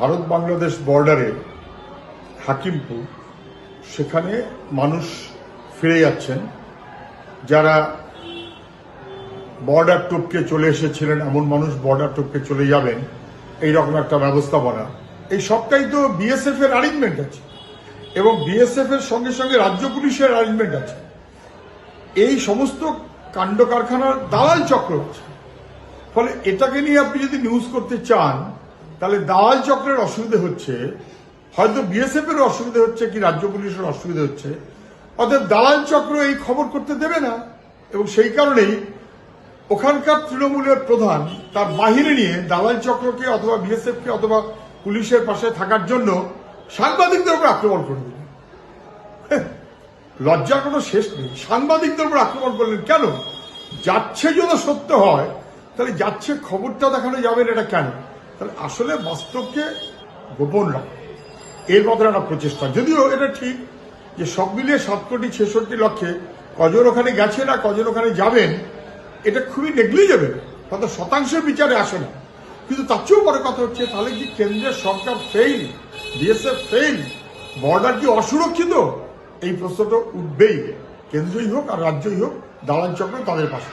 ভারত বাংলাদেশ বর্ডারে হাকিমপুর, সেখানে মানুষ ফিরে যাচ্ছেন। যারা বর্ডার টপকে চলে এসেছিলেন, এমন মানুষ বর্ডার টপকে চলে যাবেন এই রকম একটা ব্যবস্থাপনা। এই সবটাই তো বিএসএফ এর অ্যারেঞ্জমেন্ট আছে এবং বিএসএফ এর সঙ্গে সঙ্গে রাজ্য পুলিশের অ্যারেঞ্জমেন্ট আছে। এই সমস্ত কাণ্ড কারখানার দালাল চক্র আছে। ফলে এটাকে নিয়ে আপনি যদি নিউজ করতে চান তাহলে দালাল চক্রের অসুবিধে হচ্ছে, হয়তো বিএসএফ এর অসুবিধা হচ্ছে কি রাজ্য পুলিশের অসুবিধা হচ্ছে। অতএব দালাল চক্র এই খবর করতে দেবে না, এবং সেই কারণেই ওখানকার তৃণমূলের প্রধান তার বাহিনী নিয়ে দালাল চক্রকে অথবা বিএসএফ কে অথবা পুলিশের পাশে থাকার জন্য সাংবাদিকদের উপর আক্রমণ করে দিলেন। লজ্জার কোনো শেষ নেই। সাংবাদিকদের উপর আক্রমণ করলেন কেন? যাচ্ছে যদি সত্য হয়, তাহলে যাচ্ছে খবরটা দেখানো যাবে এটা কেন? তাহলে আসলে বাস্তবকে গোপন রাখা। এর মতো একটা প্রচেষ্টা। যদিও এটা ঠিক যে সব মিলিয়ে সাত কোটি ছেষট্টি লক্ষে কজন ওখানে গেছে না কজন ওখানে যাবেন, এটা খুবই নেগলিজেবল হয়তো শতাংশের বিচারে আসে না। কিন্তু তার চেয়েও বড় কথা হচ্ছে, তাহলে কি কেন্দ্রের সরকার ফেইল বিএসএফ ফেইল বর্ডার কি অসুরক্ষিত? এই প্রশ্নটা উঠবেই। কেন্দ্রই হোক আর রাজ্যই হোক, দালাল চক্র তাদের পাশে।